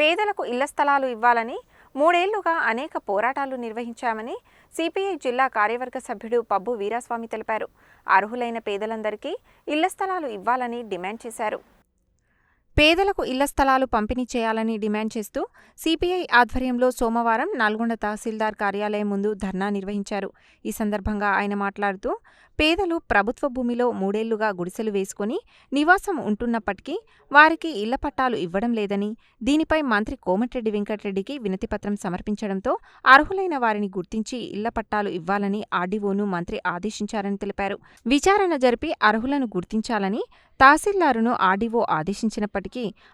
పేదలకు ఇళ్ళ స్థలాలు ఇవ్వాలని మూడేళ్ళుగా అనేక పోరాటాలు నిర్వహించామని సిపిఐ జిల్లా కార్యవర్గ సభ్యుడు పబ్బు వీరాస్వామి తెలిపారు. అర్హులైన పేదలందరికీ ఇళ్ళ స్థలాలు ఇవ్వాలని డిమాండ్ చేశారు. పేదలకు ఇళ్ళ స్థలాలు పంపిణీ చేయాలని డిమాండ్ చేస్తూ సిపిఐ ఆధ్వర్యంలో సోమవారం నల్గొండ తహసీల్దార్ కార్యాలయం ముందు ధర్నా నిర్వహించారు. ఈ సందర్భంగా ఆయన మాట్లాడుతూ పేదలు ప్రభుత్వ భూమిలో మూడేళ్ళుగా గుడిసెలు వేసుకుని నివాసం ఉంటున్నప్పటికీ వారికి ఇళ్ళ పట్టాలు ఇవ్వడం లేదని దీనిపై మంత్రి కోమటిరెడ్డి వెంకటరెడ్డికి వినతిపత్రం సమర్పించడంతో అర్హులైన వారిని గుర్తించి ఇళ్ళ పట్టాలు ఇవ్వాలని ఆర్డీఓను మంత్రి ఆదేశించారని తెలిపారు. విచారణ జరిపి అర్హులను గుర్తించాలని తహసీల్దారును ఆర్డీఓ ఆదేశించినప్పటికీ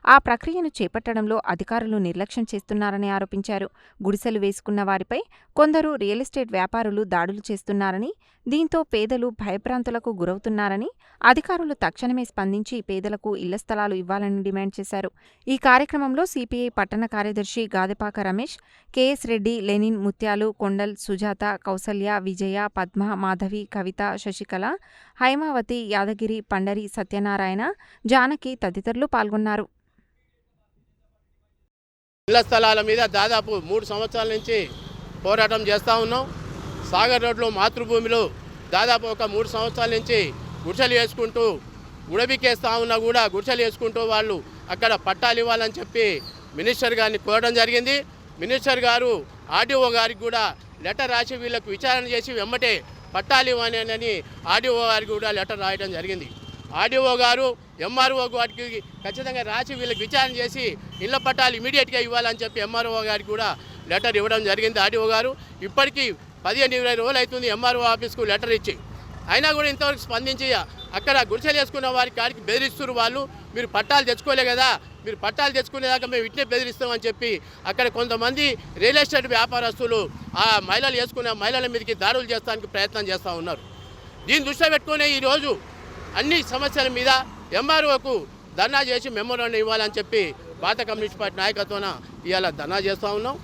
ఆ ప్రక్రియను చేపట్టడంలో అధికారులు నిర్లక్ష్యం చేస్తున్నారని ఆరోపించారు. గుడిసెలు వేసుకున్న వారిపై కొందరు రియల్ ఎస్టేట్ వ్యాపారులు దాడులు చేస్తున్నారని దీంతో పేదలు భయభ్రాంతులకు గురవుతున్నారని అధికారులు తక్షణమే స్పందించి పేదలకు ఇళ్ళ స్థలాలు ఇవ్వాలని డిమాండ్ చేశారు. ఈ కార్యక్రమంలో సిపిఐ పట్టణ కార్యదర్శి Gadepaka Ramesh K S Reddy Lenin Mutyalu Kondal Sujatha Kaushalya విజయ పద్మ మాధవి కవిత శశికళ హైమావతి యాదగిరి పండరి సత్యనారాయణ జానకి తదితరులు పాల్గొన్నారు. ఇళ్ళ స్థలాల మీద దాదాపు మూడు సంవత్సరాల నుంచి పోరాటం చేస్తూ ఉన్నాం. సాగర్ రోడ్లు మాతృభూమిలో దాదాపు ఒక మూడు సంవత్సరాల నుంచి గుడిసెలు వేసుకుంటూ ఉడబికేస్తూ ఉన్నా కూడా గుడిసెలు వేసుకుంటూ వాళ్ళు అక్కడ పట్టాలు ఇవ్వాలని చెప్పి మినిస్టర్ గారిని కోరడం జరిగింది. మినిస్టర్ గారు ఆర్డీఓ గారికి కూడా లెటర్ రాసి వీళ్ళకు విచారణ చేసి వెమ్మటే పట్టాలు ఇవ్వనని ఆర్డీఓ గారికి కూడా లెటర్ రాయడం జరిగింది. ఆర్డీఓ గారు ఎంఆర్ఓ గారికి ఖచ్చితంగా రాసి వీళ్ళకి విచారణ చేసి ఇళ్ళ పట్టాలు ఇమీడియట్గా ఇవ్వాలని చెప్పి ఎంఆర్ఓ గారికి కూడా లెటర్ ఇవ్వడం జరిగింది. ఆర్డీఓ గారు ఇప్పటికీ పదిహేను ఇరవై రోజులు అవుతుంది ఎంఆర్ఓ ఆఫీస్కు లెటర్ ఇచ్చి. అయినా కూడా ఇంతవరకు స్పందించి అక్కడ గుడిసెలు వేసుకున్న వారి కాడికి బెదిరిస్తున్నారు వాళ్ళు. మీరు పట్టాలు తెచ్చుకోలే కదా మీరు పట్టాలు తెచ్చుకునేదాకా మేము ఇట్నే బెదిరిస్తామని చెప్పి అక్కడ కొంతమంది రియల్ ఎస్టేట్ వ్యాపారస్తులు ఆ మహిళలు వేసుకున్న మహిళల మీదకి దాడులు చేస్తానికి ప్రయత్నం చేస్తూ ఉన్నారు. దీన్ని దృష్టిలో పెట్టుకునే ఈరోజు అన్ని సమస్యల మీద ఎంఆర్ఓకు ధర్నా చేసి మెమోరాండం ఇవ్వాలని చెప్పి భారత కమ్యూనిస్ట్ పార్టీ నాయకత్వాన ఇవాళ ధర్నా చేస్తూ ఉన్నాం.